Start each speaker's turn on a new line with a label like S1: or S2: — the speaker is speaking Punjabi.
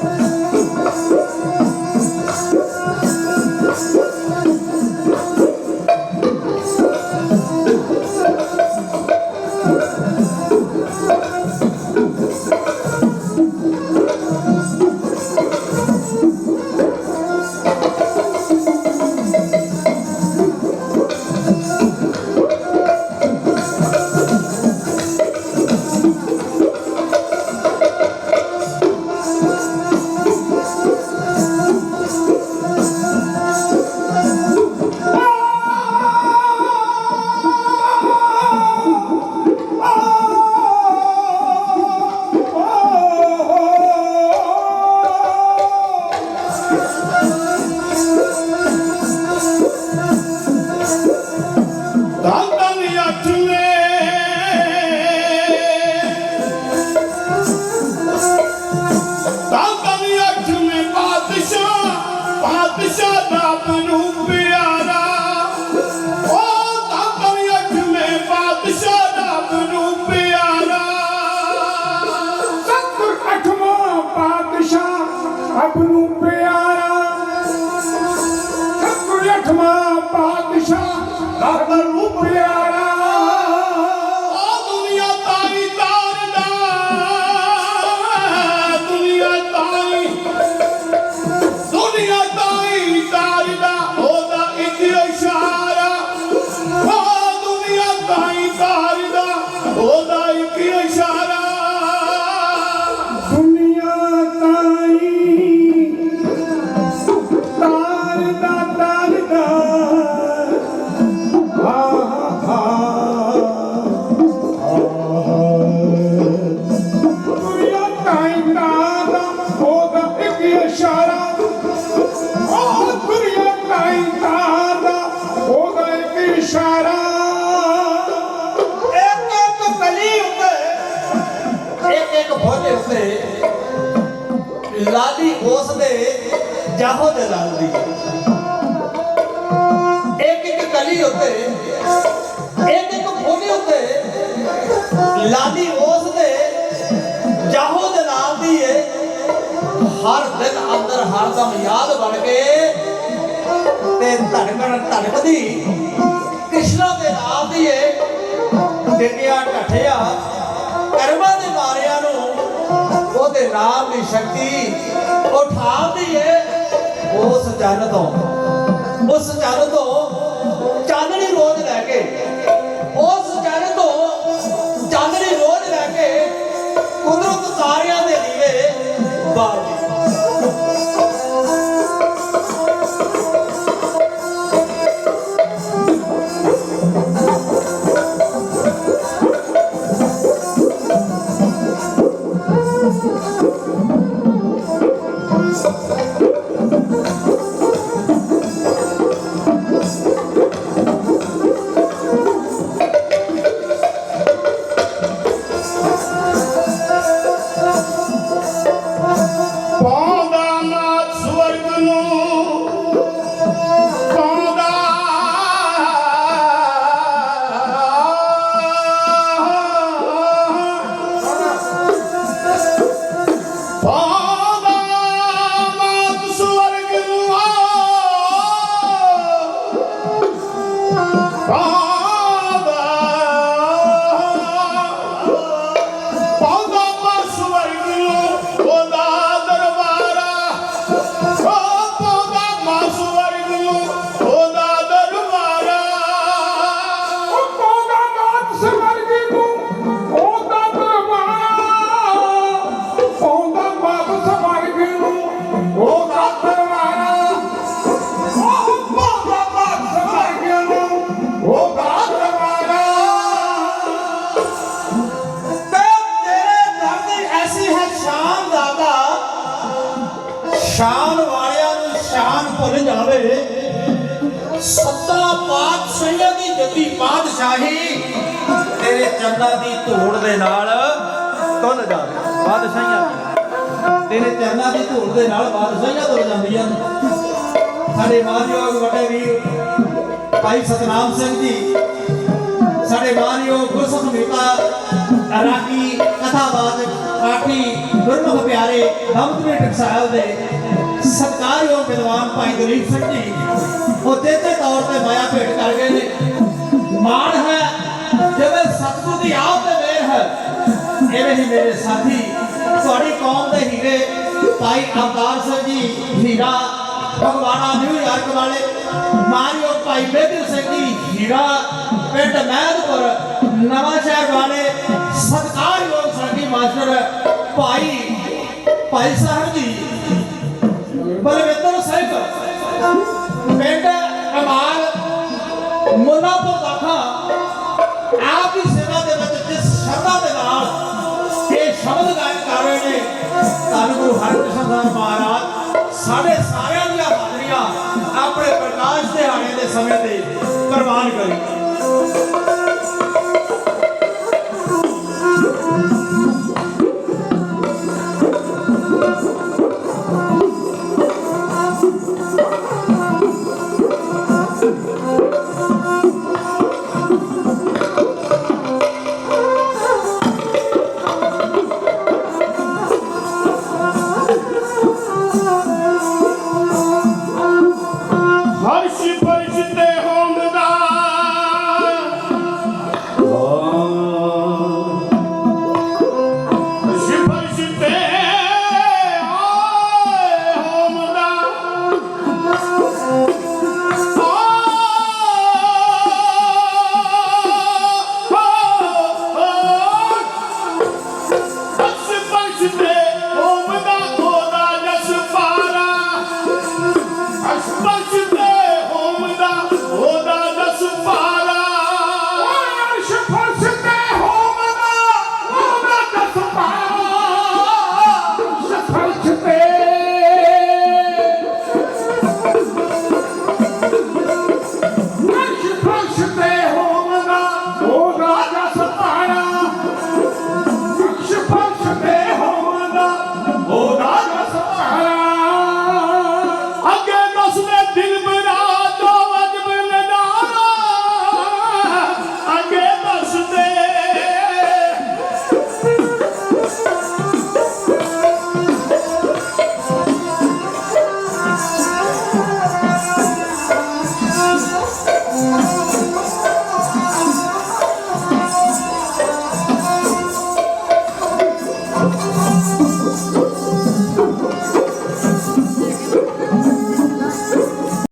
S1: Thank you. ਪਾਤਸ਼ਾਹ ਆਪਨੂੰ ਪਿਆਰਾ। ਸਤਿਗੁਰ ਅਠਵਾਂ ਪਾਤਸ਼ਾਹ ਆਪਨੂੰ ਪਿਆਰਾ।
S2: ਇੱਕ ਇੱਕ
S3: ਫੁੱਲ ਉੱਤੇ ਲਾਲੀ ਉਸ ਦੇ ਜਾਹੋ ਦੇ ਲਾਲ ਦੀ। ਇੱਕ ਇੱਕ ਕਲੀ ਉੱਤੇ, ਇੱਕ ਇੱਕ ਫੁੱਲ ਉੱਤੇ ਲਾਲੀ ਉਸ ਦੇ ਜਾਹੋ ਦੇ ਨਾਲ ਦੀ ਏ। ਹਰ ਦਿਨ ਅੰਦਰ ਹਰਦਮ ਯਾਦ ਬਣ ਕੇ ਤੇ ਧੜਕਣ ਧੜਕਦੀ ਕ੍ਰਿਸ਼ਨਾ ਦੇ ਨਾਮ ਦੀ ਏ। ਡਿੱਗਿਆ ਢੱਠਿਆ ਉਹਦੇ ਨਾਮ ਦੀ ਸ਼ਕਤੀ ਉਠਾਉਂਦੀ ਏ। ਉਸ ਜਨ ਤੋਂ ਉਸ ਜਨ ਤੋਂ ਚਾਨਣੀ ਰੋਜ਼ ਲੈ ਕੇ ਉਸ ਜਨ ਤੋਂ ਚਾਨਣੀ ਰੋਜ਼ ਲੈ ਕੇ ਕੁਦਰਤ ਸਾਰਿਆਂ ਦੇ ਦੀਵੇ ਬਾਲਦੀ। ਸ਼ਾਨ ਵਾਲਿਆਂ ਨੂੰ ਸ਼ਾਨ ਭੁੱਲ ਜਾਵੇ। ਸੱਤਾ ਪਾਤਸ਼ਾਹੀਆਂ ਦੀ ਜੱਦੀ ਪਾਤਸ਼ਾਹੀ ਤੇਰੇ ਚੰਨਾਂ ਦੀ ਧੂੜ ਦੇ ਨਾਲ ਤੁਲ ਜਾਵੇ। ਬਾਦਸ਼ਾਹੀਆਂ ਤੇਰੇ ਚਰਨਾਂ ਦੀ ਧੂੜ ਦੇ ਨਾਲ ਬਾਦਸ਼ਾਹੀਆਂ ਤੁਲ ਜਾਂਦੀਆਂ ਨੇ। ਸਾਡੇ ਮਾਨਯੋਗ ਵੱਡੇ ਵੀਰ ਭਾਈ ਸਤਨਾਮ ਸਿੰਘ ਜੀ, ਸਾਡੇ ਮਾਨਯੋਗ ਗੁਰਸੁਖ ਮੇਤਾ ਰਾਗੀ ਕਥਾਵਾਦ ਕਾਫੀ ਗੁਰਮੁਖ ਪਿਆਰੇ ਦਮਦਮੀ ਟਕਸਾਲ ਦੇ ਸਤਿਕਾਰਯੋਗ ਵਿਦਵਾਨ ਭਾਈ ਦਲੀਪ ਸਿੰਘ ਜੀ, ਉਹ ਤੇਤੇ ਤੌਰ ਤੇ ਮਾਇਆ ਭੇਟ ਕਰ ਗਏ ਨੇ। ਮਾਣ ਹੈ, ਜਿਵੇਂ ਸਤਿਗੁਰ ਦੀ ਆਪ ਤੇ ਮਿਹਰ ਹੈ ਐਵੇਂ ਹੀ ਮੇਰੇ ਸਾਥੀ, ਤੁਹਾਡੀ ਕੌਮ ਦੇ ਹੀਰੇ, ਭਾਈ ਅਵਤਾਰ ਸਿੰਘ ਜੀ, ਹੀਰਾ ਭਗਵਾਨਾ ਨਿਊਯਾਰਕ ਵਾਲੇ, ਮਾਰਿਓ ਭਾਈ ਬੇਦਰ ਸਿੰਘ ਜੀ, ਹੀਰਾ, ਪਿੰਡ ਮਹਿਦਪੁਰ ਨਵਾਂ ਸ਼ਹਿਰ ਵਾਲੇ ਸਤਿਕਾਰਯੋਗ ਸੰਗੀ ਮਾਸਟਰ ਭਾਈ ਭਾਈ ਸਾਹਿਬ ਜੀ, ਬਲਵਿੰਦਰ ਸਿੰਘ, ਪਿੰਡ ਕਮਾਲ ਮੁੱਲਾਪੁਰ ਦਾਖਾ, ਆਪ ਦੀ ਸੇਵਾ ਦੇ ਵਿੱਚ ਜਿਸ ਸ਼ਰਧਾ ਦੇ ਨਾਲ ਇਹ ਸ਼ਬਦ ਗਾਇਨ ਕਰ ਰਹੇ ਨੇ, ਧੰਨ ਗੁਰੂ ਹਰਿਕ੍ਰਿਸ਼ਨ ਸਾਹਿਬ ਮਹਾਰਾਜ, ਸਾਡੇ ਸਾਰਿਆਂ ਦੀਆਂ ਹਾਜ਼ਰੀਆਂ ਆਪਣੇ ਪ੍ਰਕਾਸ਼ ਦਿਹਾੜੇ ਦੇ ਸਮੇਂ ਤੇ ਪ੍ਰਵਾਨ ਕਰੀ।